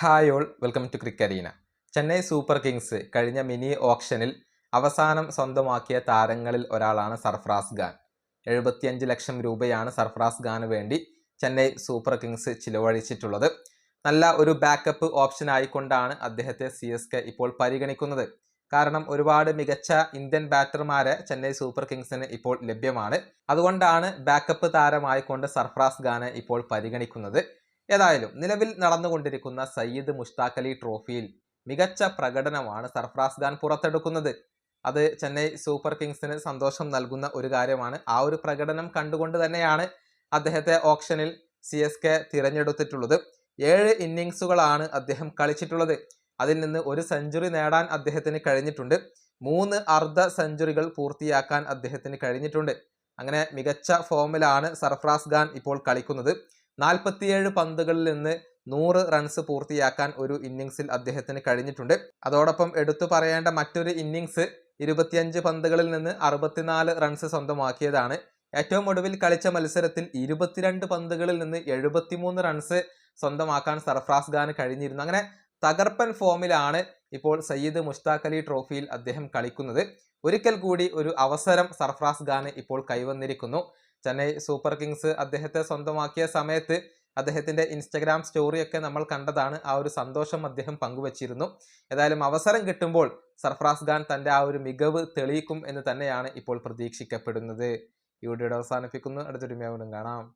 Hi all welcome to ക്രിക്കരീന Chennai super Kings കഴിഞ്ഞ mini ഓപ്ഷനിൽ അവസാനം സ്വന്തമാക്കിയ താരങ്ങളിൽ ഒരാളാണ് സർഫ്രാസ് ഖാൻ. എഴുപത്തിയഞ്ച് ലക്ഷം രൂപയാണ് സർഫ്രാസ് ഖാന് വേണ്ടി ചെന്നൈ സൂപ്പർ കിങ്സ് ചിലവഴിച്ചിട്ടുള്ളത്. നല്ല ഒരു ബാക്കപ്പ് ഓപ്ഷൻ ആയിക്കൊണ്ടാണ് അദ്ദേഹത്തെ സി എസ് കെ ഇപ്പോൾ പരിഗണിക്കുന്നത്. കാരണം ഒരുപാട് മികച്ച ഇന്ത്യൻ ബാറ്റർമാരെ ചെന്നൈ സൂപ്പർ കിങ്സിന് ഇപ്പോൾ ലഭ്യമാണ്. അതുകൊണ്ടാണ് ബാക്കപ്പ് താരമായിക്കൊണ്ട് സർഫ്രാസ് ഖാനെ ഇപ്പോൾ പരിഗണിക്കുന്നത്. ഏതായാലും നിലവിൽ നടന്നുകൊണ്ടിരിക്കുന്ന സയ്യിദ് മുഷ്താഖ് അലി ട്രോഫിയിൽ മികച്ച പ്രകടനമാണ് സർഫ്രാസ് ഖാൻ പുറത്തെടുക്കുന്നത്. അത് ചെന്നൈ സൂപ്പർ കിങ്സിന് സന്തോഷം നൽകുന്ന ഒരു കാര്യമാണ്. ആ ഒരു പ്രകടനം കണ്ടുകൊണ്ട് തന്നെയാണ് അദ്ദേഹത്തെ ഓപ്ഷനിൽ സി എസ് കെ തിരഞ്ഞെടുത്തിട്ടുള്ളത്. ഏഴ് ഇന്നിങ്സുകളാണ് അദ്ദേഹം കളിച്ചിട്ടുള്ളത്. അതിൽ നിന്ന് ഒരു സെഞ്ചുറി നേടാൻ അദ്ദേഹത്തിന് കഴിഞ്ഞിട്ടുണ്ട്. മൂന്ന് അർദ്ധ സെഞ്ചുറികൾ പൂർത്തിയാക്കാൻ അദ്ദേഹത്തിന് കഴിഞ്ഞിട്ടുണ്ട്. അങ്ങനെ മികച്ച ഫോമിലാണ് സർഫ്രാസ് ഖാൻ ഇപ്പോൾ കളിക്കുന്നത്. നാൽപ്പത്തിയേഴ് പന്തുകളിൽ നിന്ന് നൂറ് റൺസ് പൂർത്തിയാക്കാൻ ഒരു ഇന്നിങ്സിൽ അദ്ദേഹത്തിന് കഴിഞ്ഞിട്ടുണ്ട്. അതോടൊപ്പം എടുത്തു പറയേണ്ട മറ്റൊരു ഇന്നിങ്സ് ഇരുപത്തിയഞ്ച് പന്തുകളിൽ നിന്ന് അറുപത്തിനാല് റൺസ് സ്വന്തമാക്കിയതാണ്. ഏറ്റവും ഒടുവിൽ കളിച്ച മത്സരത്തിൽ ഇരുപത്തിരണ്ട് പന്തുകളിൽ നിന്ന് എഴുപത്തിമൂന്ന് റൺസ് സ്വന്തമാക്കാൻ സർഫ്രാസ് ഖാന് കഴിഞ്ഞിരുന്നു. അങ്ങനെ തകർപ്പൻ ഫോമിലാണ് ഇപ്പോൾ സയ്യിദ് മുഷ്താഖ് അലി ട്രോഫിയിൽ അദ്ദേഹം കളിക്കുന്നത്. ഒരിക്കൽ കൂടി ഒരു അവസരം സർഫ്രാസ് ഖാന് ഇപ്പോൾ കൈവന്നിരിക്കുന്നു. ചെന്നൈ സൂപ്പർ കിങ്സ് അദ്ദേഹത്തെ സ്വന്തമാക്കിയ സമയത്ത് അദ്ദേഹത്തിന്റെ ഇൻസ്റ്റഗ്രാം സ്റ്റോറിയൊക്കെ നമ്മൾ കണ്ടതാണ്. ആ ഒരു സന്തോഷം അദ്ദേഹം പങ്കുവച്ചിരുന്നു. ഏതായാലും അവസരം കിട്ടുമ്പോൾ സർഫറാസ് ഖാൻ തന്റെ ആ ഒരു മികവ് തെളിയിക്കും എന്ന് തന്നെയാണ് ഇപ്പോൾ പ്രതീക്ഷിക്കപ്പെടുന്നത്. ഈ വീഡിയോയുടെ അവസാനിപ്പിക്കുന്നു. അടുത്തൊരു വീണ്ടും കാണാം.